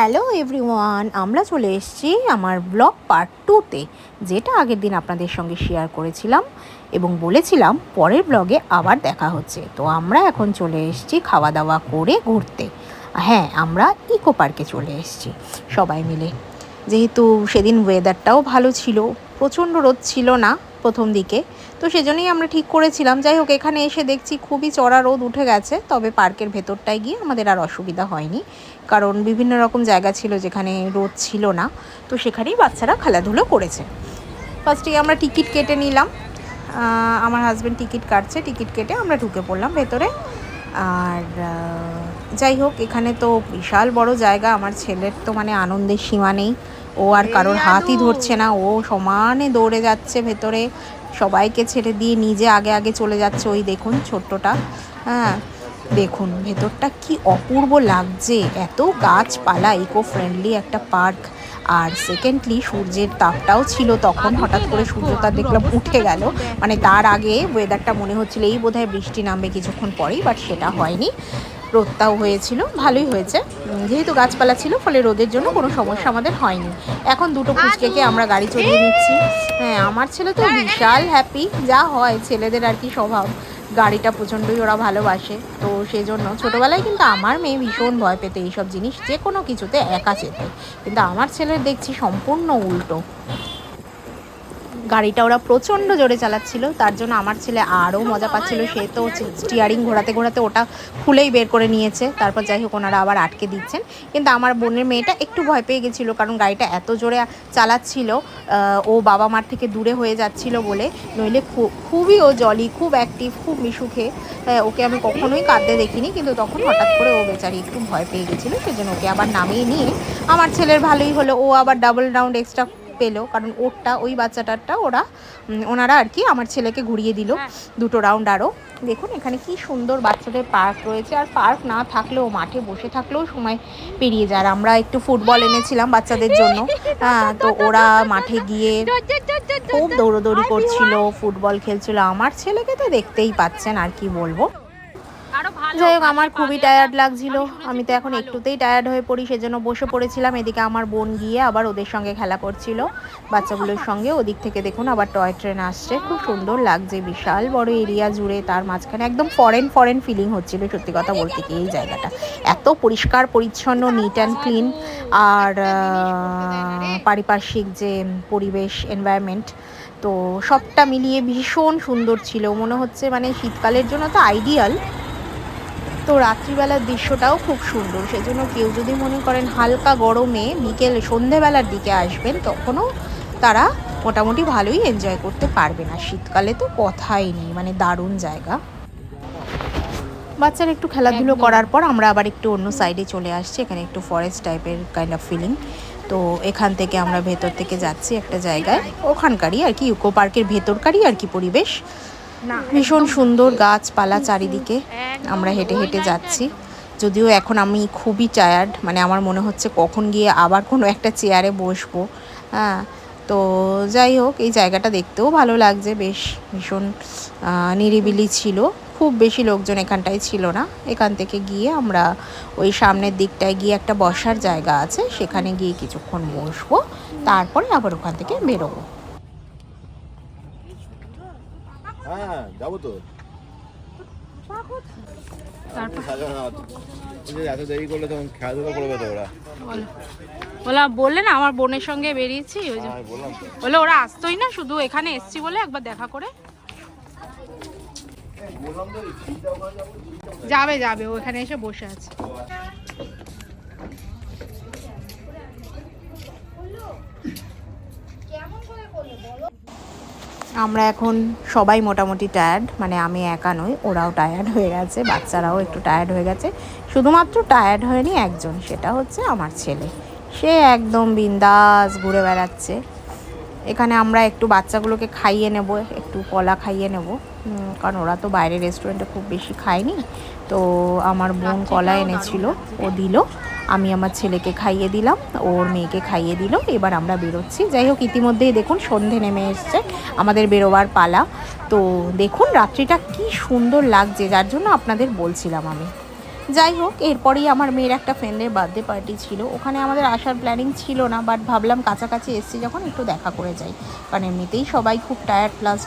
Hello everyone, আমরা চলে এসেছি আমার ব্লগ পার্ট টুতে যেটা আগের দিন আপনাদের সঙ্গে শেয়ার করেছিলাম এবং বলেছিলাম পরের ব্লগে আবার দেখা হচ্ছে। তো আমরা এখন চলে এসেছি খাওয়া দাওয়া করে ঘুরতে। হ্যাঁ আমরা ইকো পার্কে চলে এসেছি, সবাই মিলে। যেহেতু সেদিন ওয়েদারটাও ভালো ছিল, প্রচণ্ড রোদ ছিল না প্রথম দিকে। তো সেজন্যই আমরা ঠিক করেছিলাম। যাই হোক, এখানে এসে দেখছি খুবই চড়া রোদ উঠে গেছে, তবে পার্কের ভেতরটায় গিয়ে আমাদের আর অসুবিধা হয়নি। কারণ বিভিন্ন রকম জায়গা ছিল যেখানে রোদ ছিল না, তো সেখানেই বাচ্চারা খেলাধুলো করেছে। ফার্স্টে আমরা টিকিট কেটে নিলাম। আমার হাজব্যান্ড টিকিট কাটছে। টিকিট কেটে আমরা ঢুকে পড়লাম ভেতরে। আর যাই হোক, এখানে তো বিশাল বড় জায়গা। আমার ছেলের তো মানে আনন্দের সীমা নেই। ও আর কারোর হাতই ধরছে না। ও সমানে দৌড়ে যাচ্ছে ভেতরে। সবাইকে ছেড়ে দিয়ে নিজে আগে আগে চলে যাচ্ছে ওই দেখুন ছোট্টটা। হ্যাঁ দেখুন ভেতরটা কি অপূর্ব লাগছে। এত গাছপালা ইকো ফ্রেন্ডলি একটা পার্ক। আর সেকেন্ডলি সূর্যের তাপটাও ছিল তখন। হঠাৎ করে সূর্যটা দেখলাম উঠে গেল। মানে তার আগে ওয়েদারটা মনে হচ্ছিল এই বোধহয় বৃষ্টি নামবে কিছুক্ষণ পরেই বাট সেটা হয়নি। রোদটাও হয়েছিল, ভালোই হয়েছে। যেহেতু গাছপালা ছিল, ফলে রোদের জন্য কোনো সমস্যা আমাদের হয়নি। এখন দুটো ফুচকেকে আমরা গাড়ি চড়িয়ে নিচ্ছি। হ্যাঁ আমার ছেলে তো বিশাল হ্যাপি যা হয়, ছেলেদের আর কি স্বভাব। গাড়িটা প্রচণ্ডই ওরা ভালোবাসে, তো সেজন্য ছোটোবেলায় কিন্তু আমার মেয়ে ভীষণ ভয় পেতে এইসব জিনিস যে কোনো কিছুতে একা যেতে। কিন্তু আমার ছেলের দেখছি সম্পূর্ণ উল্টো। গাড়িটা ওরা প্রচণ্ড জোরে চালাচ্ছিল, তার জন্য আমার ছেলে আরও মজা পাচ্ছিল, সে তো স্টিয়ারিং ঘোরাতে ঘোরাতে ওটা খুলেই বের করে নিয়েছে, তারপর যাই হোক ওনারা আবার আটকে দিচ্ছেন। কিন্তু আমার বোনের মেয়েটা একটু ভয় পেয়ে গেছিল, কারণ গাড়িটা এত জোরে চালাচ্ছিল ও বাবা মার থেকে দূরে হয়ে যাচ্ছিল বলে, নইলে খুবই ও জলি খুব অ্যাক্টিভ খুব মিশুখে ওকে আমি কখনোই কাঁদতে দেখিনি, কিন্তু তখন হঠাৎ করে ও বেচারি একটু ভয় পেয়ে গেছিল, সেজন্য ওকে আবার নামিয়ে নিয়ে আমার ছেলের ভালোই হলো, ও আবার ডাবল রাউন্ড এক্সট্রা পেল কারণ ওরটা ওই বাচ্চাটারটা ওরা ওনারা আর কি আমার ছেলেকে ঘুরিয়ে দিল দুটো রাউন্ড আরও। দেখুন এখানে কি সুন্দর বাচ্চাদের পার্ক রয়েছে আর পার্ক না থাকলেও মাঠে বসে থাকলেও সময় পেরিয়ে যায়। আর আমরা একটু ফুটবল এনেছিলাম বাচ্চাদের জন্য। হ্যাঁ তো ওরা মাঠে গিয়ে খুব দৌড়োদৌড়ি করছিল ফুটবল খেলছিল। আমার ছেলেকে তো দেখতেই পাচ্ছেন আর কি বলব। যাই হোক, আমার খুবই টায়ার্ড লাগছিল। আমি তো এখন একটুতেই টায়ার্ড হয়ে পড়ি, সেজন্য বসে পড়েছিলাম। এদিকে আমার বোন গিয়ে আবার ওদের সঙ্গে খেলা করছিল। বাচ্চাগুলোর সঙ্গে ওদিক থেকে দেখুন আবার টয় ট্রেন আসছে। খুব সুন্দর লাগছে, বিশাল বড় এরিয়া জুড়ে তার মাঝখানে একদম ফরেন ফরেন ফিলিং হচ্ছিল, সত্যি কথা বলতে কি এই জায়গাটা। এত পরিষ্কার, পরিচ্ছন্ন নিট অ্যান্ড ক্লিন আর পারিপার্শ্বিক যে পরিবেশ এনভায়রনমেন্ট তো সবটা মিলিয়ে ভীষণ সুন্দর ছিল। মনে হচ্ছে মানে শীতকালের জন্য তো আইডিয়াল তো রাত্রিবেলার দৃশ্যটাও খুব সুন্দর। সেজন্য কেউ যদি মনে করেন হালকা গরমে বিকেল সন্ধেবেলার দিকে আসবেন তখনও তারা মোটামুটি ভালোই এনজয় করতে পারবে না শীতকালে তো কথাই নেই মানে দারুণ জায়গা। বাচ্চারা একটু খেলাধুলো করার পর আমরা আবার একটু অন্য সাইডে চলে আসছি এখানে একটু ফরেস্ট টাইপের কাইন্ড অফ ফিলিং তো এখান থেকে আমরা ভেতর থেকে যাচ্ছি একটা জায়গায়। ওখানকারই আর কি ইকো পার্কের ভেতরকারই আর কি পরিবেশ। ভীষণ সুন্দর গাছপালা চারিদিকে। আমরা হেঁটে হেঁটে যাচ্ছি। যদিও এখন আমি খুবই টায়ার্ড মানে আমার মনে হচ্ছে কখন গিয়ে আবার কোনো একটা চেয়ারে বসবো। হ্যাঁ তো যাই হোক, এই জায়গাটা দেখতেও ভালো লাগছে, বেশ ভীষণ নিরিবিলি ছিল। খুব বেশি লোকজন এখানটায় ছিল না। এখান থেকে গিয়ে আমরা ওই সামনের দিকটায় গিয়ে একটা বসার জায়গা আছে, সেখানে গিয়ে কিছুক্ষণ বসবো। তারপরে আবার ওখান থেকে বেরোবো হ্যাঁ যাব তো আপনি সাজানো না তো। এই যে এত দেরি করলে তখন খেলাধুলা করবে তো ওরা। বললে না আমার বোনের সঙ্গে বেরিয়েছি ওই যে হ্যাঁ বলে ওরা আসতোই না শুধু এখানে এসছি বলে একবার দেখা করে। যাবে যাবে ও এখানে এসে বসে আছে। আমরা এখন সবাই মোটামুটি টায়ার্ড মানে আমি একা নই ওরাও টায়ার্ড হয়ে গেছে বাচ্চারাও একটু টায়ার্ড হয়ে গেছে। শুধুমাত্র টায়ার্ড হয়নি একজন সেটা হচ্ছে আমার ছেলে। সে একদম বিন্দাস ঘুরে বেড়াচ্ছে। এখানে আমরা একটু বাচ্চাগুলোকে খাইয়ে নেব একটু কলা খাইয়ে নেব। কারণ ওরা তো বাইরে রেস্টুরেন্টে খুব বেশি খায়নি। তো আমার বোন কলা এনেছিল ও দিল। আমি আমার ছেলেকে খাইয়ে দিলাম, ওর মেয়েকে খাইয়ে দিল, এবার আমরা বেরোচ্ছি। যাই হোক, ইতিমধ্যেই দেখুন সন্ধে নেমে এসছে, আমাদের বেরোবার পালা। তো দেখুন, রাত্রিটা কি সুন্দর লাগছে, যার জন্য আপনাদের বলছিলাম আমি। যাই হোক, এরপরেই আমার মেয়ের একটা ফ্রেন্ডের বার্থডে পার্টি ছিল। ওখানে আমাদের আসার প্ল্যানিং ছিল না বাট ভাবলাম কাছাকাছি এসছি যখন একটু দেখা করে যাই। কারণ এমনিতেই সবাই খুব টায়ার্ড প্লাস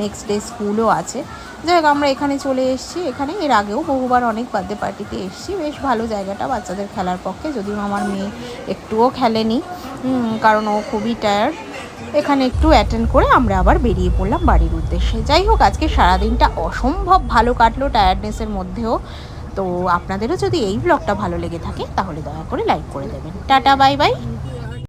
নেক্সট ডে স্কুলও আছে। যাই হোক, আমরা এখানে চলে এসেছি। এখানে এর আগেও বহুবার অনেক বার্থডে পার্টিতে এসেছি। বেশ ভালো জায়গাটা বাচ্চাদের খেলার পক্ষে। যদিও আমার মেয়ে একটুও খেলেনি কারণ ও খুবই টায়ার্ড এখানে একটু অ্যাটেন্ড করে আমরা আবার বেরিয়ে পড়লাম বাড়ির উদ্দেশ্যে। যাই হোক, আজকে সারাদিনটা অসম্ভব ভালো কাটলো টায়ার্ডনেসের মধ্যেও। তো আপনাদেরও যদি এই ব্লগটা ভালো লেগে থাকে, তাহলে দয়া করে লাইক করে দেবেন। Tata bye bye